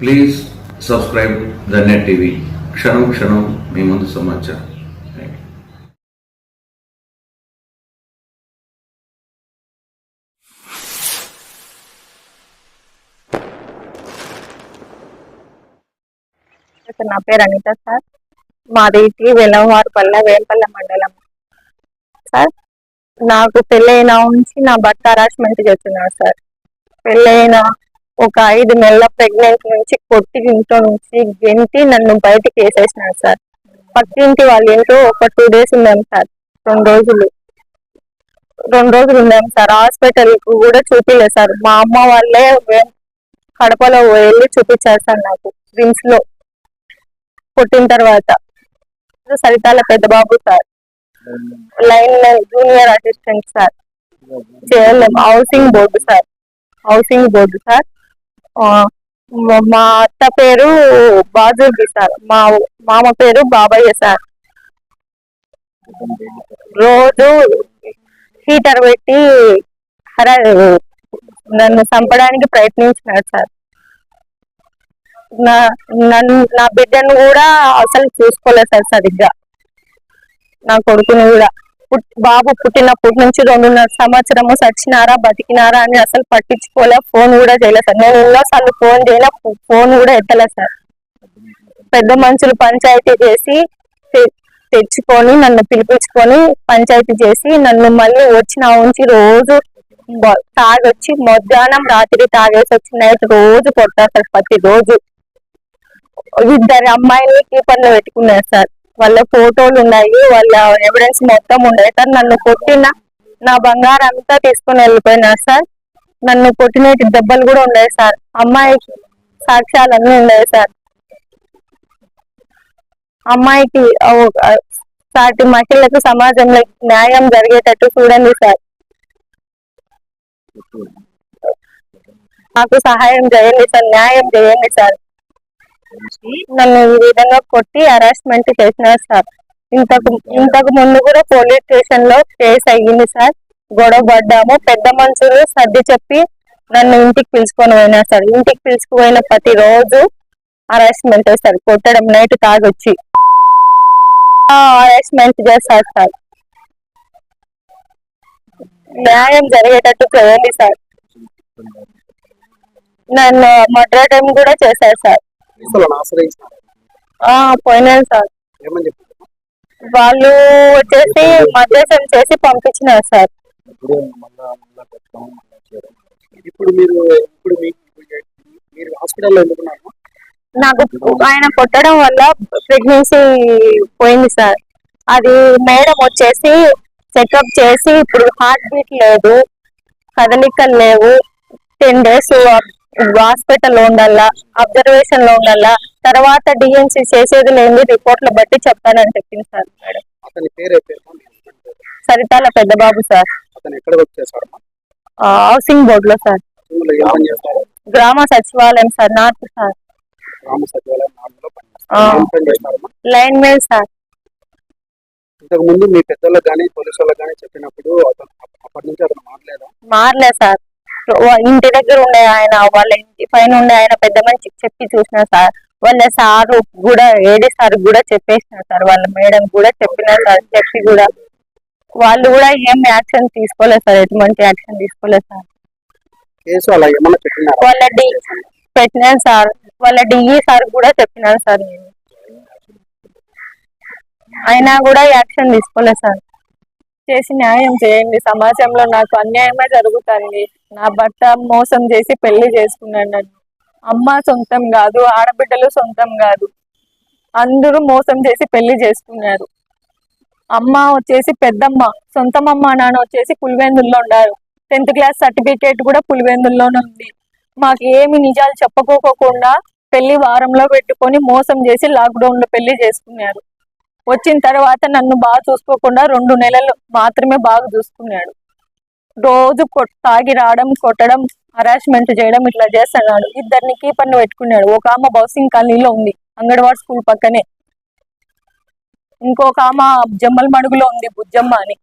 Please subscribe the net TV క్షణం క్షణం మీ ముందు సమాచారం. నా పేరు అనిత సార్. మాది టీ వెలవారిపల్లె వేంపల్లె మండలం. సార్ నాకు పెళ్ళైన నుంచి నా భర్త హరాస్మెంట్ చేస్తున్నాడు సార్. పెళ్ళైన ఒక ఐదు నెలల ప్రెగ్నెంట్ నుంచి కొట్టి ఇంట్లో నుంచి గెంటి నన్ను బయటికి వేసేసినాడు సార్. పక్కింటి వాళ్ళ ఇంట్లో ఒక టూ డేస్ ఉన్నాం సార్ రెండు రోజులు. రెండు రోజులు ఉన్నాం సార్ హాస్పిటల్ కూడా చూపిలేదు సార్. మా అమ్మ వాళ్ళే కడపలో వెళ్ళి చూపించారు సార్ నాకు రిమ్స్లో. పుట్టిన తర్వాత. Saritala Pedda Babu sir. Line junior assistant sir. చేయలేం housing board sir. Housing board sir. మా- అత్త పేరు బాజుర్గి సార్. మా మామ పేరు బాబయ్య సార్. రోజు హీటర్ పెట్టి నన్ను చంపడానికి ప్రయత్నించినాడు సార్. నా నన్ను నా బిడ్డను కూడా అసలు చూసుకోలేదు సార్ సరిగ్గా. నా కొడుకుని కూడా. బాబు పుట్టినప్పటి నుంచి రెండున్నర సంవత్సరము సచ్చినారా బతికినారా అని అసలు పట్టించుకోలే. ఫోన్ కూడా చేయలేదు సార్. నేను ఎన్నోసార్లు ఫోన్ చేయలే. ఫోన్ కూడా ఎత్తలేదు సార్. పెద్ద మనుషులు పంచాయతీ చేసి తె- తెచ్చుకొని నన్ను పిలిపించుకొని పంచాయతీ చేసి నన్ను మళ్ళీ వచ్చిన ఉంచి రోజు తాగొచ్చి మధ్యాహ్నం రాత్రి తాగేసి వచ్చి నైట్ రోజు కొడతారు సార్ ప్రతి రోజు ఇద్దరు అమ్మాయిని కీపర్లో పెట్టుకున్నారు సార్. వాళ్ళ ఫోటోలు ఉన్నాయి వాళ్ళ ఎవిడెన్స్ మొత్తం ఉన్నాయి. సార్ నన్ను కొట్టిన నా బంగారం అంతా తీసుకుని వెళ్ళిపోయినారు సార్. నన్ను కొట్టిన దెబ్బలు కూడా ఉన్నాయి సార్. అమ్మాయి సాక్ష్యాలన్నీ ఉన్నాయి సార్. అమ్మాయికి సాటి మహిళలకు సమాజంలో న్యాయం జరిగేటట్టు చూడండి సార్. నాకు సహాయం చేయండి సార్ న్యాయం చేయండి సార్. నన్ను ఈ విధంగా కొట్టి హరాస్మెంట్ చేసినారు సార్ ఇంతకు ఇంతకు ముందు కూడా పోలీస్ స్టేషన్లో కేసు అయ్యింది సార్ గొడవ పడ్డాము. పెద్ద మనుషులు సర్ది చెప్పి నన్ను ఇంటికి పిలుచుకొని పోయినా సార్ ఇంటికి పిలుచుకుపోయిన ప్రతి రోజు హరాస్మెంట్ సార్ కొట్టడం నైట్ తాగొచ్చి. హరాస్మెంట్ చేస్తారు సార్ న్యాయం జరిగేటట్టు చేయండి సార్ నన్ను మర్డర్ టైం కూడా చేశారు సార్ పోలీసులను ఆశ్రయించినారు ఆ పోయినారు సార్. ఏమని చెప్పారు? వాళ్ళు వచ్చేసి మద్రాసం చేసి పంపించినారు సార్. ఇప్పుడు మళ్ళా మళ్ళా కొట్టడం మళ్ళా చేయడం ఇప్పుడు మీరు ఇప్పుడు మీకు మీరు హాస్పిటల్లో ఎందుకున్నారు? నాకు ఆయన కొట్టడం వల్ల ప్రెగ్నెన్సీ పోయింది సార్. అది మేడం వచ్చేసి చెకప్ చేసి ఇప్పుడు హార్ట్ బీట్ లేదు కదలికలు లేవు టెన్ డేస్ హాస్పిటల్లో ఉండాలా అబ్జర్వేషన్లో ఉండాలా తర్వాత డిఎన్సి చేసేది లేని రిపోర్ట్ల బట్టి చెప్తానని చెప్పింది sir madam? Saritala Pedda Babu sir. Housing బోర్డ్లో సార్ గ్రామ సచివాలయం sir north sir. Linemen sir. ఇంతకు ముందు మీ పెద్దలకు కానీ పోలీసు వాళ్ళకి కానీ చెప్పినప్పుడు అతను అప్ప- అప్పటి నుంచి అతను మారలేదా మారలే సార్. ఇంటి దగ్గర ఉండే ఆయన వాళ్ళ ఇంటి పైన ఉండే ఆయన పెద్ద మనిషికి చెప్పి చూసిన సార్. వాళ్ళ సారు కూడా ఏడి సార్ కూడా చెప్పేసిన సార్. వాళ్ళ మేడం కూడా చెప్పిన సార్ చెప్పి కూడా. వాళ్ళు కూడా ఏం యాక్షన్ తీసుకోలేదు సార్ ఎటువంటి యాక్షన్ తీసుకోలేదు సార్. వాళ్ళ డి పెట్టినాను సార్. వాళ్ళ డిఈ సార్ కూడా చెప్పినాను సార్ నేను. అయినా కూడా యాక్షన్ తీసుకోలేదు సార్. చేసి న్యాయం చేయండి. సమాజంలో నాకు అన్యాయమే జరుగుతుంది. నా భర్త మోసం చేసి పెళ్ళి చేసుకున్నాడు. నన్ను అమ్మ సొంతం కాదు ఆడబిడ్డలు సొంతం కాదు. అందరూ మోసం చేసి పెళ్ళి చేసుకున్నారు. అమ్మ వచ్చేసి పెద్దమ్మ సొంతం అమ్మ నాన్న వచ్చేసి పులివెందుల్లో ఉన్నారు. టెన్త్ క్లాస్ సర్టిఫికేట్ కూడా పులివెందుల్లోనే ఉంది. మాకు ఏమి నిజాలు చెప్పుకోకుండా పెళ్ళి వారంలో పెట్టుకొని మోసం చేసి లాక్డౌన్లో పెళ్ళి చేసుకున్నారు. వచ్చిన తర్వాత నన్ను బాగా చూసుకోకుండా రెండు నెలలు మాత్రమే బాగా చూసుకున్నాడు. రోజు తాగి రావడం కొట్టడం హరాస్మెంట్ చేయడం ఇట్లా చేస్తున్నాడు. ఇద్దరిని కీపర్ని పెట్టుకున్నాడు. ఒక ఆమె బౌసింగ్ కాలనీలో ఉంది అంగన్వాడ్ స్కూల్ పక్కనే. ఇంకొక ఆమె జమ్మల మడుగులో ఉంది బుజ్జమ్మ అని.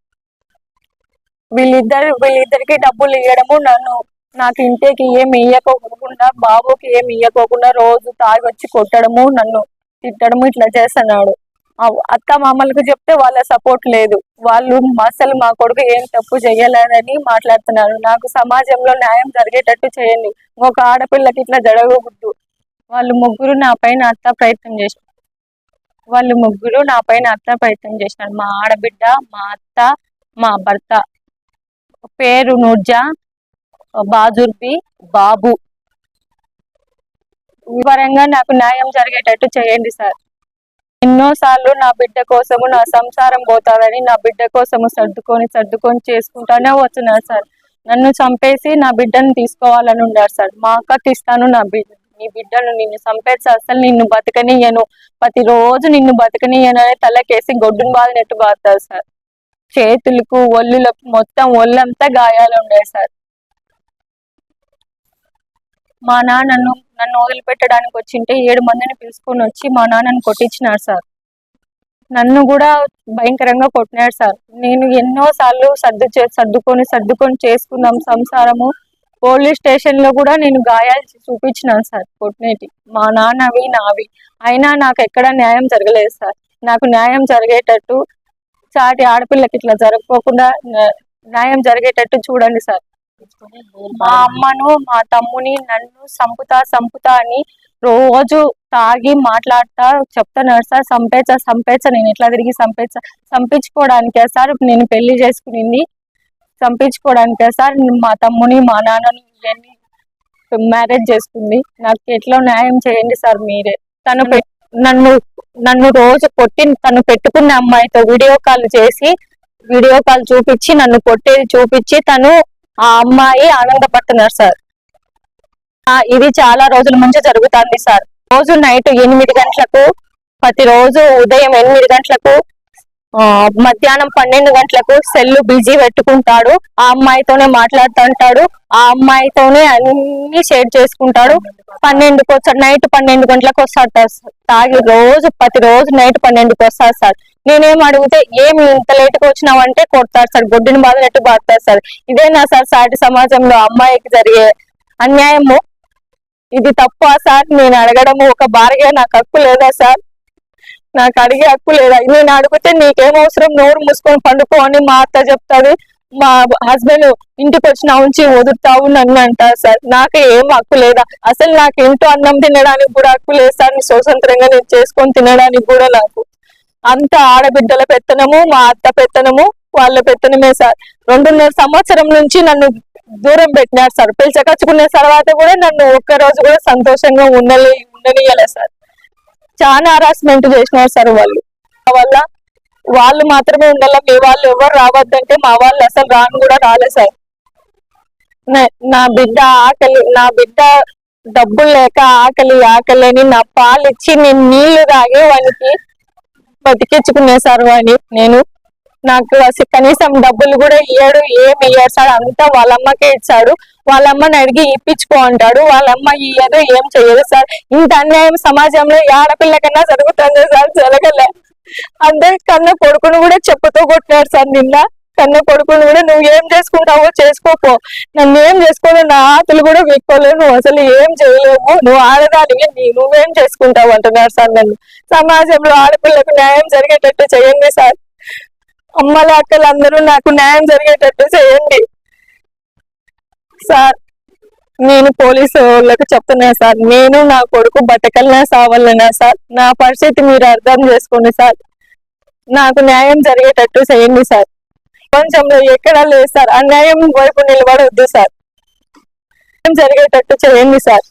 వీళ్ళిద్దరు వీళ్ళిద్దరికి డబ్బులు ఇవ్వడము నన్ను నాకు ఇంటికి ఏమి ఇయ్యకోకుండా బాబుకి ఏమి ఇయ్యకోకుండా రోజు తాగి వచ్చి కొట్టడము నన్ను తిట్టడము ఇట్లా చేస్తున్నాడు. అత్త మామలకు చెప్తే వాళ్ళ సపోర్ట్ లేదు. వాళ్ళు అసలు మా కొడుకు ఏం తప్పు చేయలేదని మాట్లాడుతున్నారు. నాకు సమాజంలో న్యాయం జరిగేటట్టు చేయండి. ఒక ఆడపిల్లకి ఇట్లా జరగకూడదు. వాళ్ళు ముగ్గురు నా పైన అత్త ప్రయత్నం చేశారు వాళ్ళు ముగ్గురు నా పైన అత్త ప్రయత్నం చేసినారు. మా ఆడబిడ్డ మా అత్త మా భర్త. పేరు నూర్జా బాజుర్బి బాబు. వివరంగా నాకు న్యాయం జరిగేటట్టు చేయండి సార్. ఎన్నోసార్లు నా బిడ్డ కోసము నా సంసారం పోతాదని నా బిడ్డ కోసము సర్దుకొని సర్దుకొని చేసుకుంటానే వస్తున్నారు సార్. నన్ను చంపేసి నా బిడ్డను తీసుకోవాలని ఉన్నారు సార్. మా అక్కకి ఇస్తాను నా బిడ్డ. నీ బిడ్డను నిన్ను చంపేసి అసలు నిన్ను బతకనియను ప్రతిరోజు నిన్ను బతకనియను అని తలకేసి గొడ్డును బాదినట్టు బాగుతారు సార్. చేతులకు ఒళ్ళులకు మొత్తం ఒళ్ళంతా గాయాలు ఉన్నాయి సార్. మా నాన్న నన్ను నన్ను వదిలిపెట్టడానికి వచ్చింటే ఏడు మందిని పిలుచుకొని వచ్చి మా నాన్నని కొట్టించినారు సార్. నన్ను కూడా భయంకరంగా కొట్టినాడు సార్. నేను ఎన్నో సార్లు సర్దు చే- సర్దుకొని సర్దుకొని చేసుకున్నాం సంసారము. పోలీస్ స్టేషన్లో కూడా నేను గాయాలు చూపించినాను సార్ కొట్టినేటి మా నాన్నవి నావి. అయినా నాకు ఎక్కడ న్యాయం జరగలేదు సార్. నాకు న్యాయం జరిగేటట్టు చాటి ఆడపిల్లకి ఇట్లా జరగకోకుండా న్యాయం జరిగేటట్టు చూడండి సార్. మా అమ్మను మా తమ్ముని నన్ను సంపుతా సంపుతా అని రోజు తాగి మాట్లాడతా చెప్తున్నారు సార్ సంపేచా సంపేచా నేను ఎట్లా తిరిగి సంపేచా సంపించుకోవడానికే సార్ నేను పెళ్ళి చేసుకునింది చంపించుకోవడానికే సార్ మా తమ్ముని మా నాన్నని ఇవన్నీ మ్యారేజ్ చేసుకుంది. నాకు ఎట్లా న్యాయం చేయండి సార్ మీరే. తను నన్ను నన్ను రోజు కొట్టి తను పెట్టుకున్న అమ్మాయితో వీడియో కాల్ చేసి వీడియో కాల్ చూపించి నన్ను కొట్టేది చూపించి తను ఆ అమ్మాయి ఆనందపడుతున్నారు సార్. ఆ, ఇది చాలా రోజుల ముందు జరుగుతుంది సార్. రోజు నైట్ ఎనిమిది గంటలకు ప్రతిరోజు ఉదయం ఎనిమిది గంటలకు మధ్యాహ్నం పన్నెండు గంటలకు సెల్లు బిజీ పెట్టుకుంటాడు. ఆ అమ్మాయితోనే మాట్లాడుతుంటాడు. ఆ అమ్మాయితోనే అన్ని షేర్ చేసుకుంటాడు. పన్నెండుకి వచ్చాడు నైట్ పన్నెండు గంటలకు వస్తాడు సార్. తాగి రోజు ప్రతి రోజు నైట్ పన్నెండుకి వస్తాడు సార్. నేనేం అడిగితే ఏమి ఇంత లేట్గా వచ్చినావంటే కొడతారు సార్. గొడ్డుని బాధనట్టు బాగుతారు సార్. ఇదేనా సార్ సాటి సమాజంలో అమ్మాయికి జరిగే అన్యాయము? ఇది తప్ప సార్? నేను అడగడము ఒక భార్య నాకు హక్కు లేదా సార్? నాకు అడిగే హక్కు లేదా? నేను అడిగితే నీకేం అవసరం? నోరు మూసుకొని పండుకో అని మా అత్త చెప్తాది. మా హస్బెండ్ ఇంటికి వచ్చిన ఉంచి వదులుతావు నన్ను అంటారు సార్. నాకు ఏం హక్కు లేదా? అసలు నాకు ఇంట్లో అన్నం తినడానికి కూడా హక్కు లేదు సార్. నీ స్వతంత్రంగా నేను చేసుకొని తినడానికి కూడా నాకు అంత ఆడబిడ్డల పెత్తనము మా అత్త పెత్తనము వాళ్ళ పెత్తనమే సార్. రెండున్నర సంవత్సరం నుంచి నన్ను దూరం పెట్టినారు సార్. పిలిచకచ్చుకునే తర్వాత కూడా నన్ను ఒక్క రోజు కూడా సంతోషంగా ఉండలే ఉండనియలే సార్. చాలా హరాస్మెంట్ చేసినారు సార్ వాళ్ళు. వల్ల వాళ్ళు మాత్రమే ఉండాల మీ వాళ్ళు ఎవరు రావద్దంటే మా వాళ్ళు అసలు రాను కూడా రాలే సార్. నా- బిడ్డ ఆకలి నా బిడ్డ డబ్బులు లేక ఆకలి ఆకలి అని నా పాలు ఇచ్చి నేను నీళ్ళు తాగి వానికి బతికించుకునే సార్ వాడిని నేను. నాకు అసలు కనీసం డబ్బులు కూడా ఇయ్యాడు ఏమి ఇయ్యాడు సార్. అంతా వాళ్ళ అమ్మకే ఇచ్చాడు. వాళ్ళమ్మని అడిగి ఇప్పించుకో అంటాడు. వాళ్ళమ్మ ఇయ్యదు ఏం చెయ్యదు సార్. ఇంత అన్యాయం సమాజంలో ఏ ఆడపిల్ల కన్నా జరుగుతుంది సార్. జరగలే. అందరి కన్న కొడుకును కూడా చెప్పుతో కొట్టినాడు సార్ నిన్న. కన్న కొడుకును కూడా నువ్వు ఏం చేసుకుంటావో చేసుకోపో. నన్ను ఏం చేసుకోలేవు నా ఆతులు కూడా వెక్కోలేవు. నువ్వు అసలు ఏం చేయలేవు. నువ్వు ఆడదానికి నీ నువ్వేం చేసుకుంటావు అంటున్నారు సార్ నన్ను. సమాజంలో ఆడపిల్లకు న్యాయం జరిగేటట్టు చేయండి సార్. అమ్మల అక్కలు అందరూ నాకు న్యాయం జరిగేటట్టు చేయండి. సార్ నేను పోలీసు వాళ్ళకి చెప్తున్నా సార్ నేను నా కొడుకు బతకలనా సావాలన్నా సార్? నా పరిస్థితి మీరు అర్థం చేసుకోండి సార్. నాకు న్యాయం జరిగేటట్టు చేయండి సార్. ప్రపంచంలో ఎక్కడా లేదు సార్. అన్యాయం వైపు నిలబడవద్దు సార్. జరిగేటట్టు చేయండి సార్.